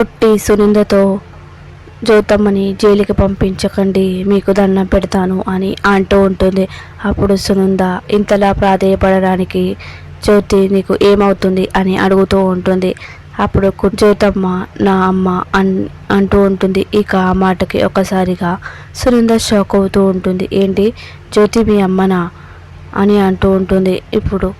పుట్టి సునిందతో జ్యోతమ్మని జైలుకి పంపించకండి మీకు దండం పెడతాను అని అంటూ ఉంటుంది. అప్పుడు సునంద ఇంతలా ప్రాధేయపడడానికి జ్యోతి నీకు ఏమవుతుంది? అని అడుగుతూ ఉంటుంది. అప్పుడు జ్యోతమ్మ నా అమ్మ అన్ అంటూ ఉంటుంది. ఇక ఆ మాటకి ఒకసారిగా సునంద షాక్ అవుతూ ఉంటుంది. ఏంటి? జ్యోతి మీ అమ్మనా? అని అంటూ ఉంటుంది. ఇప్పుడు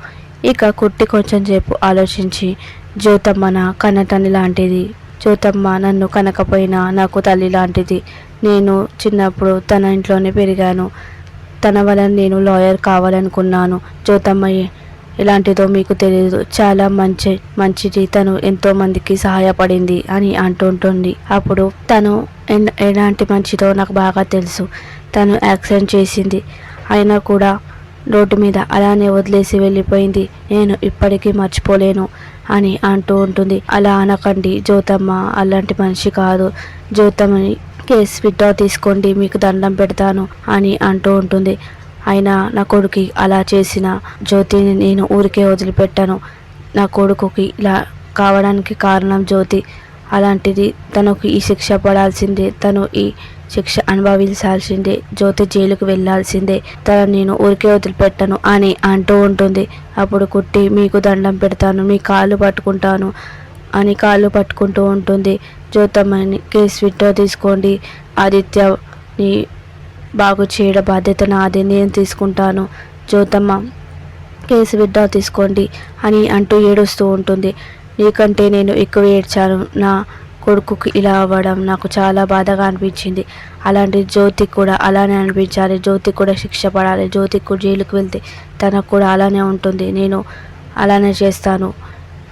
ఇక కుట్టి కొంచెం సేపు ఆలోచించి జ్యోతమ్మ నా కన్నతల్లి లాంటిది. జ్యోతమ్మ నన్ను కనకపోయినా నాకు తల్లి లాంటిది. నేను చిన్నప్పుడు తన ఇంట్లోనే పెరిగాను. తన వలన నేను లాయర్ కావాలనుకున్నాను. జ్యోతమ్మ ఎలాంటిదో మీకు తెలియదు చాలా మంచి మంచిది. తను ఎంతో మందికి సహాయపడింది అని అంటుంటుంది అప్పుడు తను ఎలాంటి మంచిదో నాకు బాగా తెలుసు. తను యాక్సిడెంట్ చేసింది. అయినా కూడా రోడ్డు మీద అలానే వదిలేసి వెళ్ళిపోయింది. నేను ఇప్పటికీ మర్చిపోలేను అని అంటూ ఉంటుంది. అలా అనకండి జ్యోతమ్మ అలాంటి మనిషి కాదు. జ్యోతమ్మని కేసు విడ్డా తీసుకోండి మీకు దండం పెడతాను అని అంటూ ఉంటుంది. అయినా నా కొడుకు అలా చేసిన జ్యోతిని నేను ఊరికే వదిలిపెట్టాను. నా కొడుకుకి ఇలా కావడానికి కారణం జ్యోతి. అలాంటిది తనకు ఈ శిక్ష పడాల్సిందే. తను ఈ శిక్ష అనుభవించాల్సిందే. జ్యోతి జైలుకు వెళ్ళాల్సిందే తన నేను ఊరికే వదిలిపెట్టను అని అంటూ ఉంటుంది. అప్పుడు కుట్టి మీకు దండం పెడతాను మీ కాళ్ళు పట్టుకుంటాను అని కాళ్ళు పట్టుకుంటూ ఉంటుంది. జ్యోతమ్మని కేసు విత్డ్రా తీసుకోండి. ఆదిత్యని బాగు చేయడం బాధ్యత నాది. నేను తీసుకుంటాను. జ్యోతమ్మ కేసు విడ్డా తీసుకోండి అని అంటూ ఏడుస్తూ ఉంటుంది. నీకంటే నేను ఎక్కువ ఏడ్చాను. నా కొడుకుకి ఇలా అవ్వడం నాకు చాలా బాధగా అనిపించింది. అలాంటి జ్యోతి కూడా అలానే అనిపించాలి. జ్యోతికి కూడా శిక్ష పడాలి. జ్యోతి కూడా జైలుకి వెళ్తే తనకు కూడా అలానే ఉంటుంది. నేను అలానే చేస్తాను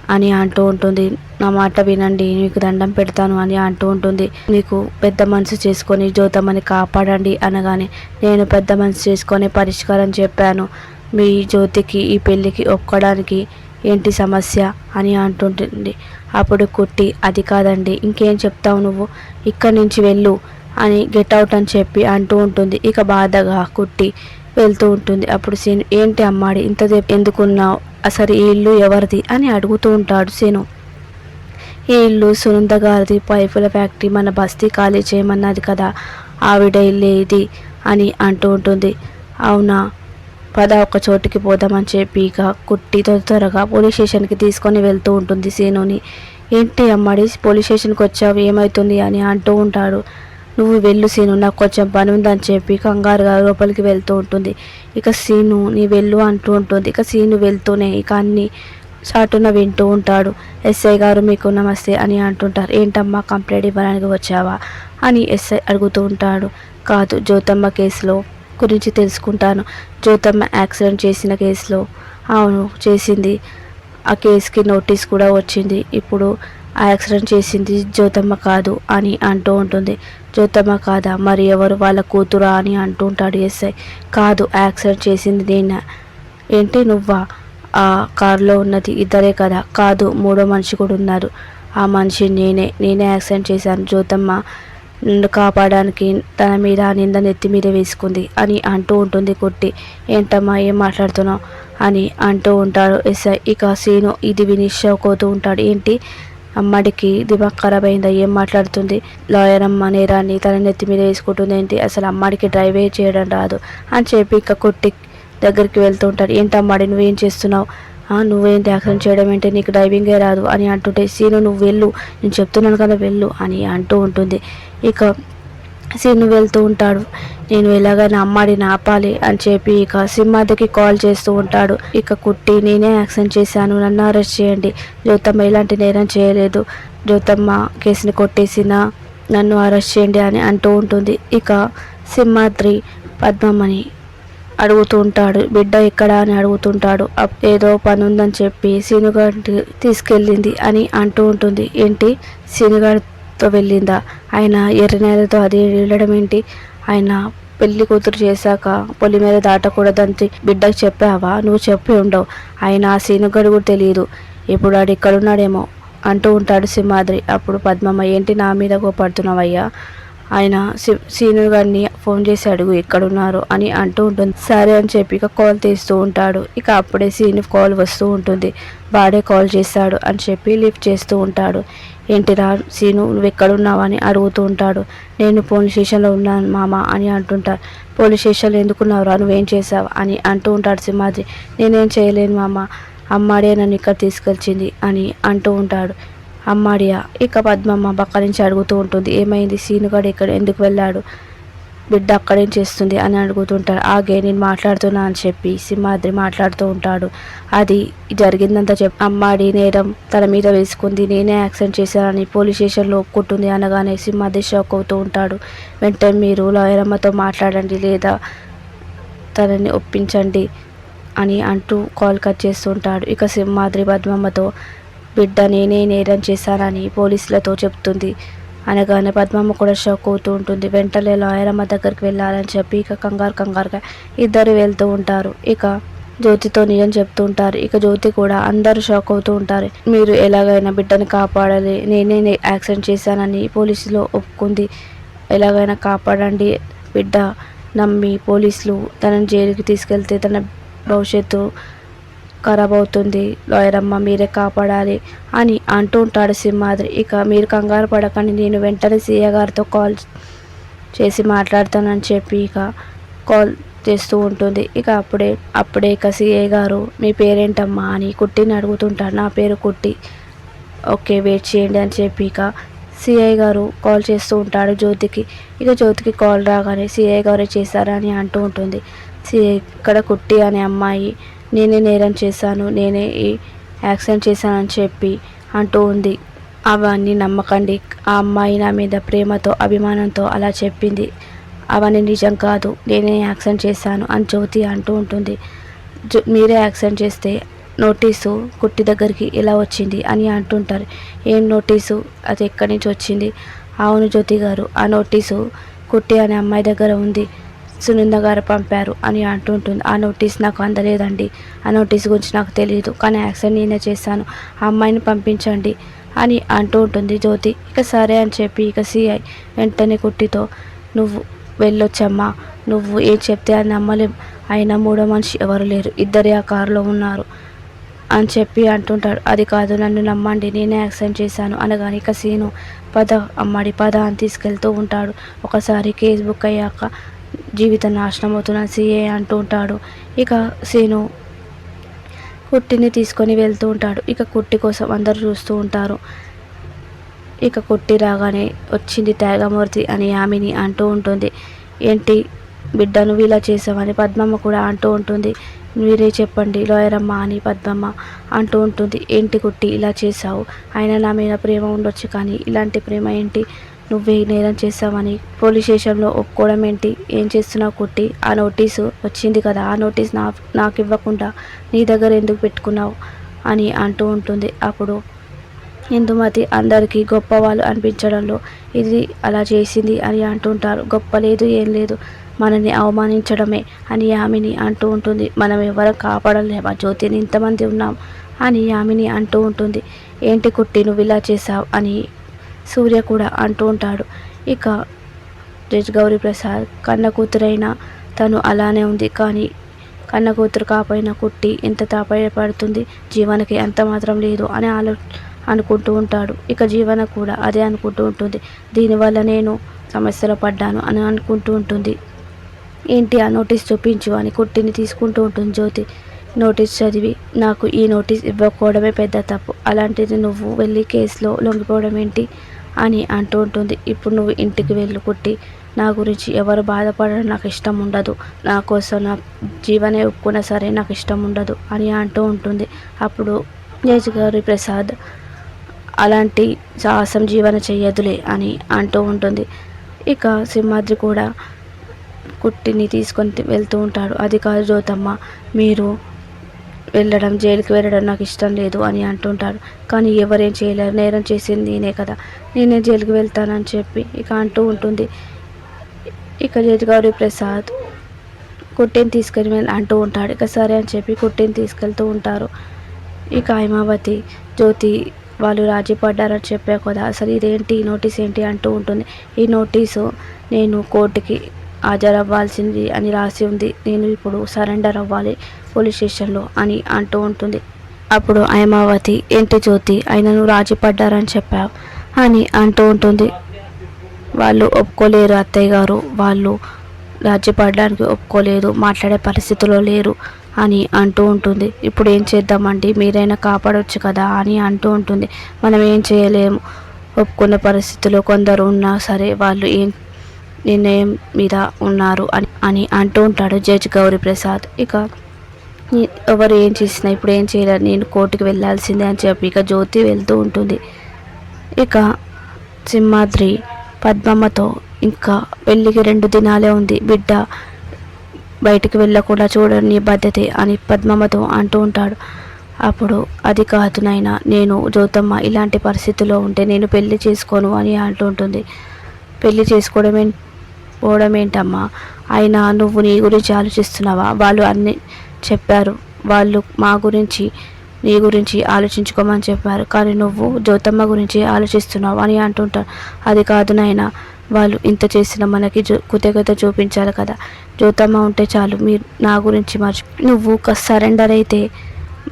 అని అంటూ ఉంటుంది. నా మాట వినండి. మీకు దండం పెడతాను అని అంటూ ఉంటుంది. మీకు పెద్ద మనసు చేసుకొని జ్యోతమ్మని కాపాడండి అనగానే నేను పెద్ద మనసు చేసుకొని పరిష్కారం చెప్పాను. మీ జ్యోతికి ఈ పెళ్ళికి ఒక్కడానికి ఏంటి సమస్య అని అంటుంటుంది. అప్పుడు కుట్టి అది కాదండి ఇంకేం చెప్తావు నువ్వు? ఇక్కడి నుంచి వెళ్ళు అని గెట్ అవుట్ అని చెప్పి అంటూ ఉంటుంది. ఇక బాధగా కుట్టి వెళ్తూ ఉంటుంది. అప్పుడు సీను ఏంటి అమ్మాడి ఇంతసేపు ఎందుకున్నావు? అసలు ఈ ఇల్లు ఎవరిది? అని అడుగుతూ ఉంటాడు సీను ఈ ఇల్లు సునంద గారిది పైపుల ఫ్యాక్టరీ మన బస్తీ ఖాళీ చేయమన్నది కదా ఆవిడ ఇల్లే ఇది అని అంటూ ఉంటుంది. అవునా? పద ఒక చోటుకి పోదామని చెప్పి ఇక కుట్టి త్వరగా పోలీస్ స్టేషన్కి తీసుకొని వెళ్తూ ఉంటుంది సీనుని. ఏంటి అమ్మడి పోలీస్ స్టేషన్కి వచ్చావు ఏమవుతుంది అని అంటూ ఉంటాడు. నువ్వు వెళ్ళు సీను నాకు కొంచెం పని ఉందని చెప్పి కంగారుగా లోపలికి వెళ్తూ ఉంటుంది. ఇక సీను నీ వెళ్ళు అంటూ ఉంటుంది. ఇక సీను వెళ్తూనే ఇక అన్ని చాటున వింటూ ఉంటాడు. ఎస్ఐ గారు మీకు నమస్తే అని అంటుంటారు. ఏంటమ్మా కంప్లైంట్ ఇవ్వడానికి వచ్చావా? అని ఎస్ఐ అడుగుతూ ఉంటాడు. కాదు జ్యోతమ్మ కేసులో గురించి తెలుసుకుంటాను. జ్యోతమ్మ యాక్సిడెంట్ చేసిన కేసులో అవును చేసింది. ఆ కేసుకి నోటీస్ కూడా వచ్చింది. ఇప్పుడు ఆ యాక్సిడెంట్ చేసింది జ్యోతమ్మ కాదు అని అంటూ ఉంటుంది. జ్యోతమ్మ కాదా? మరి ఎవరు వాళ్ళ కూతురా అని అంటూ ఉంటాడు ఎస్ఐ. కాదు యాక్సిడెంట్ చేసింది నేను. ఏంటి నువ్వా? ఆ కారులో ఉన్నది ఇద్దరే కదా? కాదు మూడో మనిషి కూడా ఉన్నారు. ఆ మనిషి నేనే. నేనే యాక్సిడెంట్ చేశాను. జ్యోతమ్మ నన్ను కాపాడడానికి తన మీద నింద నెత్తి మీద వేసుకుంది అని అంటూ ఉంటుంది కుట్టి. ఏంటమ్మా ఏం మాట్లాడుతున్నావు? అని అంటూ ఉంటాడు ఎస్ఐ. ఇక సీను ఇది విని షాక్ అవుతూ ఉంటాడు. ఏంటి? అమ్మడికి దిమాగ్ ఖరాబ్ అయిందా? ఏం మాట్లాడుతుంది? లాయర్ అమ్మ నేరాన్ని తన నెత్తి మీద వేసుకుంటుంది. ఏంటి? అసలు అమ్మాడికి డ్రైవే చేయడం రాదు అని చెప్పి ఇక కుట్టి దగ్గరికి వెళ్తూ ఉంటాడు. ఏంటమ్మాడి నువ్వేం చేస్తున్నావు? నువ్వేంటి యాక్సిడెంట్ చేయడం ఏంటి? నీకు డ్రైవింగే రాదు అని అంటుంటే సీను నువ్వు వెళ్ళు. నేను చెప్తున్నాను కదా వెళ్ళు అని అంటూ ఉంటుంది. ఇక సీను వెళ్తూ ఉంటాడు. నేను ఎలాగైనా అమ్మాడిని ఆపాలి అని చెప్పి ఇక సింహాద్రికి కాల్ చేస్తూ ఉంటాడు. ఇక కుట్టి నేనే యాక్సిడెంట్ చేశాను. నన్ను అరెస్ట్ చేయండి. జ్యోతమ్మ ఎలాంటి నేరం చేయలేదు. జ్యోతమ్మ కేసుని కొట్టేసిన నన్ను అరెస్ట్ చేయండి అని అంటూ ఉంటుంది. ఇక సింహాద్రి పద్మమ్మని అడుగుతూ ఉంటాడు బిడ్డ ఎక్కడ? అని అడుగుతుంటాడు. అప్ ఏదో పని ఉందని చెప్పి సీనుగాడి తీసుకెళ్ళింది అని అంటూ ఉంటుంది. ఏంటి? సీనుగాడితో వెళ్ళిందా? ఆయన ఎర్రనేలతో అది వెళ్ళడం ఏంటి? ఆయన పెళ్ళి కూతురు చేశాక పొలి మీద దాటకూడదని బిడ్డకు చెప్పావా? నువ్వు చెప్పి ఉండవు. ఆయన ఆ సీనుగాడు కూడా తెలియదు ఇప్పుడు ఆడు ఇక్కడున్నాడేమో అంటూ ఉంటాడు సింహాద్రి. అప్పుడు పద్మమ్మ ఏంటి నా మీద కోపడుతున్నావయ్యా? ఆయన సీను గారిని ఫోన్ చేసి అడుగు ఎక్కడున్నారు అని అంటూ ఉంటుంది. సరే అని చెప్పి ఇక కాల్ తీస్తూ ఉంటాడు. ఇక అప్పుడే సీను కాల్ వస్తూ ఉంటుంది. వాడే కాల్ చేస్తాడు అని చెప్పి లిఫ్ట్ చేస్తూ ఉంటాడు. ఏంటిరా సీను నువ్వు ఎక్కడున్నావు అని అడుగుతూ ఉంటాడు. నేను పోలీస్ స్టేషన్లో ఉన్నాను మామ అని అంటుంటారు పోలీస్ స్టేషన్లో ఎందుకున్నావురా? నువ్వేం చేసావు అని అంటూ ఉంటాడు సింహాద్రి. నేనేం చేయలేను మామ. అమ్మాడే నన్ను ఇక్కడ తీసుకొచ్చింది అని అంటూ ఉంటాడు. అమ్మాడియా. ఇక పద్మమ్మ పక్క నుంచి అడుగుతూ ఉంటుంది ఏమైంది? సీనుగాడు ఇక్కడ ఎందుకు వెళ్ళాడు? బిడ్డ అక్కడేం చేస్తుంది? అని అడుగుతుంటాడు ఆగే నేను మాట్లాడుతున్నా అని చెప్పి సింహాద్రి మాట్లాడుతూ ఉంటాడు. అది జరిగిందంతా చెప్ అమ్మాడి నేరం తన మీద వేసుకుంది. నేనే యాక్సిడెంట్ చేశానని పోలీస్ స్టేషన్లో ఒప్పుకుంటుంది అనగానే సింహాద్రి షాక్ అవుతూ ఉంటాడు. వెంటనే మీరు లాయర్ అమ్మతో మాట్లాడండి లేదా తనని ఒప్పించండి అని అంటూ కాల్ కట్ చేస్తుంటాడు ఇక సింహాద్రి పద్మమ్మతో బిడ్డ నేనే నేరం చేశానని పోలీసులతో చెప్తుంది. అనగానే పద్మమ్మ కూడా షాక్ అవుతూ ఉంటుంది. వెంటనే లాయర్ అమ్మ దగ్గరికి వెళ్ళాలని చెప్పి ఇక కంగారు కంగారుగా ఇద్దరు వెళ్తూ ఉంటారు. ఇక జ్యోతితో నిజం చెప్తూ ఉంటారు. ఇక జ్యోతి కూడా అందరూ షాక్ అవుతూ ఉంటారు. మీరు ఎలాగైనా బిడ్డని కాపాడాలి. నేనే యాక్సిడెంట్ చేశానని పోలీసులో ఒప్పుకుంది. ఎలాగైనా కాపాడండి బిడ్డ నమ్మి పోలీసులు తనని జైలుకి తీసుకెళ్తే తన భవిష్యత్తు ఖరాబ్ అవుతుంది లాయర్ మీరే కాపాడాలి అని అంటూ ఉంటాడు సింహాద్రి. ఇక మీరు కంగారు పడకండి నేను వెంటనే సీఏ గారితో కాల్ చేసి మాట్లాడతానని చెప్పి ఇక కాల్ చేస్తూ ఉంటుంది. ఇక అప్పుడే అప్పుడే ఇక సీఏ గారు మీ పేరేంటమ్మా? అని కుట్టిని అడుగుతుంటారు నా పేరు కుట్టి. ఓకే వెయిట్ చేయండి అని చెప్పి ఇక సిఐ గారు కాల్ చేస్తూ ఉంటాడు జ్యోతికి. ఇక జ్యోతికి కాల్ రాగానే సిఐ గారు చేశారని అంటూ ఉంటుంది. సిఐ ఇక్కడ కుట్టి అనే అమ్మాయి నేనే నేరం చేశాను నేనే ఈ యాక్సిడెంట్ చేశానని చెప్పి అంటూ ఉంది. అవన్నీ నమ్మకండి. ఆ అమ్మాయి నా మీద ప్రేమతో అభిమానంతో అలా చెప్పింది. అవన్నీ నిజం కాదు. నేనే యాక్సిడెంట్ చేశాను అని జ్యోతి అంటూ ఉంటుంది. మీరే యాక్సిడెంట్ చేస్తే నోటీసు కుట్టి దగ్గరికి ఎలా వచ్చింది అని అంటుంటారు. ఏం నోటీసు? అది ఎక్కడి నుంచి వచ్చింది? అవును జ్యోతి గారు ఆ నోటీసు కుట్టి అనే అమ్మాయి దగ్గర ఉంది. సునంద గారు పంపారు అని అంటుంటుంది ఆ నోటీస్ నాకు అందలేదండి. ఆ నోటీస్ గురించి నాకు తెలియదు కానీ యాక్సిడెంట్ నేనే చేశాను. ఆ అమ్మాయిని పంపించండి అని అంటూ ఉంటుంది జ్యోతి. ఇక సరే అని చెప్పి ఇక సిఐ వెంటనే కుట్టితో నువ్వు వెళ్ళొచ్చమ్మా. నువ్వు ఏం చెప్తే అది నమ్మలేం. అయినా మూడో మనిషి ఎవరు లేరు. ఇద్దరే ఆ కారులో ఉన్నారు అని చెప్పి అంటుంటాడు. అది కాదు. నన్ను నమ్మండి. నేనే యాక్సిడెంట్ చేశాను అనగానే ఇక సీను పద అమ్మడి పద అని తీసుకెళ్తూ ఉంటాడు. ఒకసారి కేసు బుక్ అయ్యాక జీవితం నాశనం అవుతున్న సీఏ అంటూ ఉంటాడు. ఇక సీను కుట్టిని తీసుకొని వెళ్తూ ఉంటాడు. ఇక కుట్టి కోసం అందరూ చూస్తూ ఉంటారు. ఇక కుట్టి రాగానే వచ్చింది త్యాగమూర్తి అని ఆమెని అంటూ ఉంటుంది. ఏంటి బిడ్డను ఇలా చేసామని పద్మమ్మ కూడా అంటూ ఉంటుంది. మీరే చెప్పండి లోయరమ్మ అని పద్మమ్మ అంటూ ఉంటుంది. ఏంటి కుట్టి ఇలా చేసావు ఆయన నా మీద ప్రేమ ఉండొచ్చు కానీ ఇలాంటి ప్రేమ ఏంటి? నువ్వే నేరం చేసావని పోలీస్ స్టేషన్లో ఒప్పుకోవడం ఏంటి? ఏం చేస్తున్నావు కుట్టి ఆ నోటీసు వచ్చింది కదా ఆ నోటీస్ నా నాకు ఇవ్వకుండా నీ దగ్గర ఎందుకు పెట్టుకున్నావు? అని అంటూ ఉంటుంది. అప్పుడు ఇందుమతి అందరికీ గొప్ప వాళ్ళు అనిపించడంలో ఇది అలా చేసింది అని అంటుంటారు గొప్ప లేదు ఏం లేదు మనని అవమానించడమే అని యామిని అంటూ ఉంటుంది. మనం ఎవరు కాపాడలేమా? జ్యోతిని ఇంతమంది ఉన్నాం అని యామిని అంటూ ఉంటుంది. ఏంటి కుట్టి నువ్వు ఇలా చేసావు అని సూర్య కూడా అంటూ ఉంటాడు. ఇక జడ్జ్ గౌరీ ప్రసాద్ కన్న కూతురైన తను అలానే ఉంది. కానీ కన్న కూతురు కాపోయిన కుట్టి ఎంత తాపయపడుతుంది. జీవనకి అంత మాత్రం లేదు అని ఆలో అనుకుంటూ ఉంటాడు. ఇక జీవన కూడా అదే అనుకుంటూ ఉంటుంది. దీనివల్ల నేను సమస్యలో పడ్డాను అని అనుకుంటూ ఉంటుంది. ఏంటి ఆ నోటీస్ చూపించు అని కుట్టిని తీసుకుంటూ ఉంటుంది జ్యోతి. నోటీస్ చదివి నాకు ఈ నోటీస్ ఇవ్వకపోవడమే పెద్ద తప్పు. అలాంటిది నువ్వు వెళ్ళి కేసులో లొంగిపోవడం ఏంటి? అని అంటూ ఉంటుంది. ఇప్పుడు నువ్వు ఇంటికి వెళ్ళు కుట్టి నా గురించి ఎవరు బాధపడడం నాకు ఇష్టం ఉండదు. నా కోసం నా జీవనే ఒప్పుకున్నా సరే నాకు ఇష్టం ఉండదు అని అంటూ ఉంటుంది. అప్పుడు గారి ప్రసాద్ అలాంటి సాహసం జీవన చేయదులే అని అంటూ ఉంటుంది. ఇక సింహాద్రి కూడా కుట్టిని తీసుకొని వెళ్తూ ఉంటాడు. అది కాదు జ్యోతమ్మ మీరు వెళ్ళడం జైలుకి వెళ్ళడం నాకు ఇష్టం లేదు అని అంటుంటాడు కానీ ఎవరేం చేయలేరు. నేరం చేసింది నేనే కదా. నేనే జైలుకి వెళ్తానని చెప్పి ఇక అంటూ ఉంటుంది. ఇక జడ్జిగారి ప్రసాద్ కుట్టిని తీసుకెళ్ళి వెళ్ళి అంటూ ఉంటాడు. ఇక సరే అని చెప్పి కుట్టిని తీసుకెళ్తూ ఉంటారు. ఇక హైమావతి జ్యోతి వాళ్ళు రాజీ పడ్డారని చెప్పా కదా. అసలు ఇదేంటి? ఈ నోటీస్ ఏంటి? అంటూ ఉంటుంది. ఈ నోటీసు నేను కోర్టుకి హాజరవ్వాల్సింది అని రాసి ఉంది. నేను ఇప్పుడు సరెండర్ అవ్వాలి పోలీస్ స్టేషన్లో అని అంటూ ఉంటుంది. అప్పుడు హైమావతి ఏంటి జ్యోతి ఆయన నువ్వు రాజీ పడ్డారని చెప్పావు అని అంటూ ఉంటుంది. వాళ్ళు ఒప్పుకోలేరు అత్తయ్య గారు. వాళ్ళు రాజ్యపడడానికి ఒప్పుకోలేదు మాట్లాడే పరిస్థితిలో లేరు అని అంటూ ఉంటుంది. ఇప్పుడు ఏం చేద్దామండి? మీరైనా కాపాడవచ్చు కదా అని అంటూ ఉంటుంది. మనం ఏం చేయలేము. ఒప్పుకున్న పరిస్థితిలో కొందరు ఉన్నా సరే వాళ్ళు ఏం నిర్ణయం మీద ఉన్నారు అని అని అంటూ ఉంటాడు జడ్జ్ గౌరీ ప్రసాద్ ఇక ఎవరు ఏం చేసినా ఇప్పుడు ఏం చేయలేదు నేను కోర్టుకు వెళ్ళాల్సిందే అని చెప్పి ఇక జ్యోతి వెళ్తూ ఉంటుంది. ఇక సింహాద్రి పద్మమ్మతో ఇంకా పెళ్ళికి రెండు దినాలే ఉంది. బిడ్డ బయటికి వెళ్ళకుండా చూడని బాధ్యతే అని పద్మమ్మతో అంటూ ఉంటాడు. అప్పుడు అది కాదు నేను జ్యోతమ్మ ఇలాంటి పరిస్థితిలో ఉంటే నేను పెళ్ళి చేసుకోను అని అంటూ ఉంటుంది. పెళ్ళి చేసుకోవడమే పోవడం ఏంటమ్మా అయినా నువ్వు నీ గురించి ఆలోచిస్తున్నావా? వాళ్ళు అన్ని చెప్పారు. వాళ్ళు మా గురించి నీ గురించి ఆలోచించుకోమని చెప్పారు. కానీ నువ్వు జ్యోతమ్మ గురించి ఆలోచిస్తున్నావు అని అంటుంటారు. అది కాదు నాయన. వాళ్ళు ఇంత చేసిన మనకి జో కృతజ్ఞత చూపించాలి కదా. జ్యోతమ్మ ఉంటే చాలు. మీరు నా గురించి మర్చి నువ్వు సరెండర్ అయితే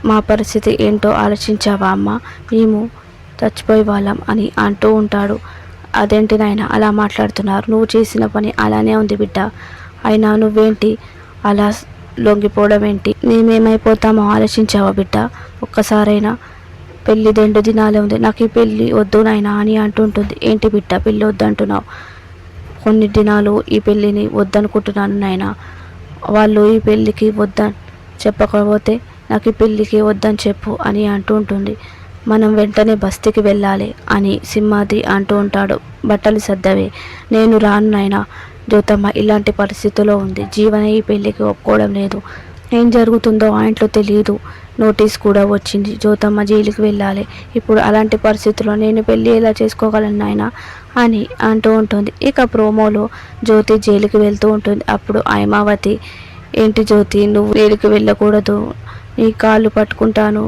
మా పరిస్థితి ఏంటో ఆలోచించావా అమ్మ? మేము చచ్చిపోయే వాళ్ళం అని అంటూ ఉంటాడు. అదేంటి నాయన? అలా మాట్లాడుతున్నారు. నువ్వు చేసిన పని అలానే ఉంది బిడ్డ. అయినా నువ్వేంటి? అలా లొంగిపోవడం ఏంటి? మేమేమైపోతామో ఆలోచించావా బిడ్డ? ఒక్కసారైనా పెళ్ళి రెండు దినాలే ఉంది. నాకు ఈ పెళ్ళి వద్దు నాయన అని అంటుంటుంది. ఏంటి బిడ్డ? పెళ్ళి వద్దు అంటున్నావు కొన్ని దినాలు ఈ పెళ్ళిని వద్దనుకుంటున్నాను నాయనా. వాళ్ళు ఈ పెళ్ళికి వద్దని చెప్పకపోతే నాకు ఈ పెళ్ళికి వద్దని చెప్పు అని అంటూ ఉంటుంది మనం వెంటనే బస్తీకి వెళ్ళాలి అని సింహాది అంటూ ఉంటాడు. బట్టలు సర్దవే. నేను రాను నాయనా. జ్యోతమ్మ ఇలాంటి పరిస్థితిలో ఉంది. జీవన ఈ పెళ్ళికి ఒప్పుకోవడం లేదు. ఏం జరుగుతుందో ఆ ఇంట్లో తెలియదు నోటీస్ కూడా వచ్చింది. జ్యోతమ్మ జైలుకి వెళ్ళాలి. ఇప్పుడు అలాంటి పరిస్థితుల్లో నేను పెళ్ళి ఎలా చేసుకోగలను ఆయన అని అంటూ ఉంటుంది. ఇక ప్రోమోలో జ్యోతి జైలుకి వెళ్తూ ఉంటుంది. అప్పుడు ఐమావతి ఏంటి జ్యోతి నువ్వు జైలుకి వెళ్ళకూడదు. నీ కాళ్ళు పట్టుకుంటాను.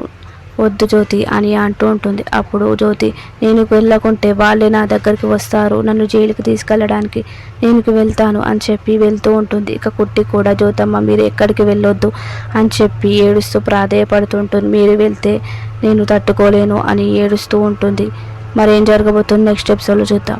వద్దు జ్యోతి అని అంటూ ఉంటుంది. అప్పుడు జ్యోతి నేను వెళ్ళకుంటే వాళ్ళే నా దగ్గరికి వస్తారు. నన్ను జైలుకి తీసుకెళ్ళడానికి నేను వెళ్తాను అని చెప్పి వెళ్తూ ఉంటుంది. ఇక కుట్టి కూడా జ్యోతమ్మ మీరు ఎక్కడికి వెళ్ళొద్దు అని చెప్పి ఏడుస్తూ ప్రాధేయపడుతుంటుంది. మీరు వెళ్తే నేను తట్టుకోలేను అని ఏడుస్తూ ఉంటుంది. మరేం జరగబోతుంది? నెక్స్ట్ ఎపిసోడ్లో చూద్దాం.